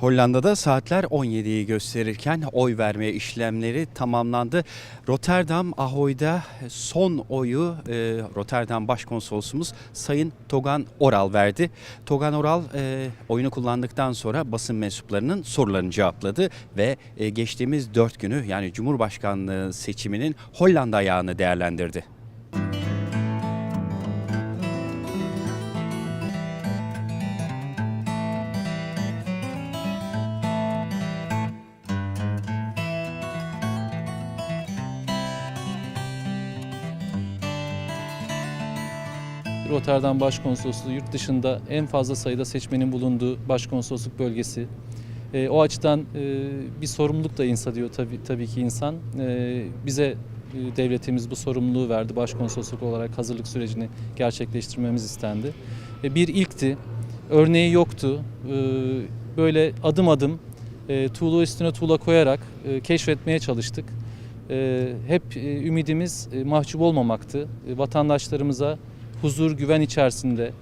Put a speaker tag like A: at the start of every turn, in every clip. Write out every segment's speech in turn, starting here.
A: Hollanda'da saatler 17'yi gösterirken oy verme işlemleri tamamlandı. Rotterdam Ahoy'da son oyu e, Rotterdam Başkonsolosumuz Sayın Togan Oral verdi. Togan Oral e, oyunu kullandıktan sonra basın mensuplarının sorularını cevapladı ve e, geçtiğimiz 4 günü yani Cumhurbaşkanlığı seçiminin Hollanda ayağını değerlendirdi.
B: Rotterdam Başkonsolosluğu yurt dışında en fazla sayıda seçmenin bulunduğu başkonsolosluk bölgesi. E, o açıdan e, bir sorumluluk da insan diyor tabii, tabii ki insan. E, bize e, devletimiz bu sorumluluğu verdi. Başkonsolosluk olarak hazırlık sürecini gerçekleştirmemiz istendi. E, bir ilkti. Örneği yoktu. E, böyle adım adım tuğla üstüne tuğla koyarak keşfetmeye çalıştık. Hep ümidimiz mahcup olmamaktı. Vatandaşlarımıza huzur, güven içerisinde,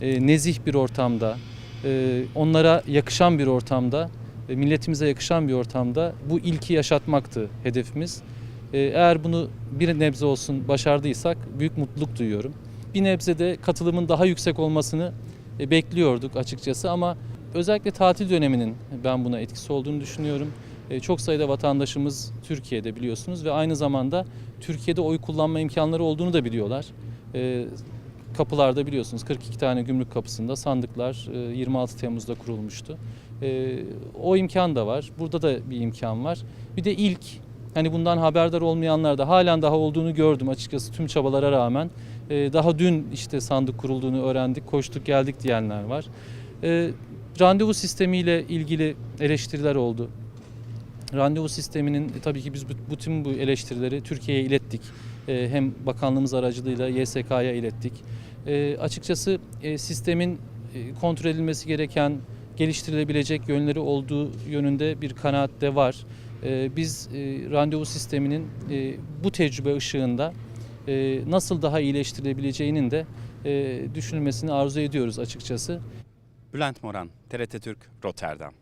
B: e, nezih bir ortamda, e, onlara yakışan bir ortamda, e, milletimize yakışan bir ortamda bu ilki yaşatmaktı hedefimiz. E, eğer bunu bir nebze olsun başardıysak büyük mutluluk duyuyorum. Bir nebze de katılımın daha yüksek olmasını e, bekliyorduk açıkçası ama özellikle tatil döneminin ben buna etkisi olduğunu düşünüyorum. E, Çok sayıda vatandaşımız Türkiye'de biliyorsunuz ve aynı zamanda Türkiye'de oy kullanma imkanları olduğunu da biliyorlar. E, kapılarda biliyorsunuz 42 tane gümrük kapısında sandıklar e, 26 Temmuz'da kurulmuştu. E, O imkan da var. Burada da bir imkan var. Bir de ilk hani bundan haberdar olmayanlar da halen daha olduğunu gördüm açıkçası tüm çabalara rağmen. E, Daha dün işte sandık kurulduğunu öğrendik, koştuk geldik diyenler var. E, Randevu sistemiyle ilgili eleştiriler oldu. Randevu sisteminin e, tabii ki biz bütün bu eleştirileri Türkiye'ye ilettik. E, Hem bakanlığımız aracılığıyla YSK'ya ilettik. E, Açıkçası e, sistemin e, kontrol edilmesi gereken, geliştirilebilecek yönleri olduğu yönünde bir kanaat de var. E, Biz e, randevu sisteminin e, bu tecrübe ışığında e, nasıl daha iyileştirilebileceğinin de e, düşünülmesini arzu ediyoruz açıkçası.
A: Bülent Moran, TRT Türk, Rotterdam.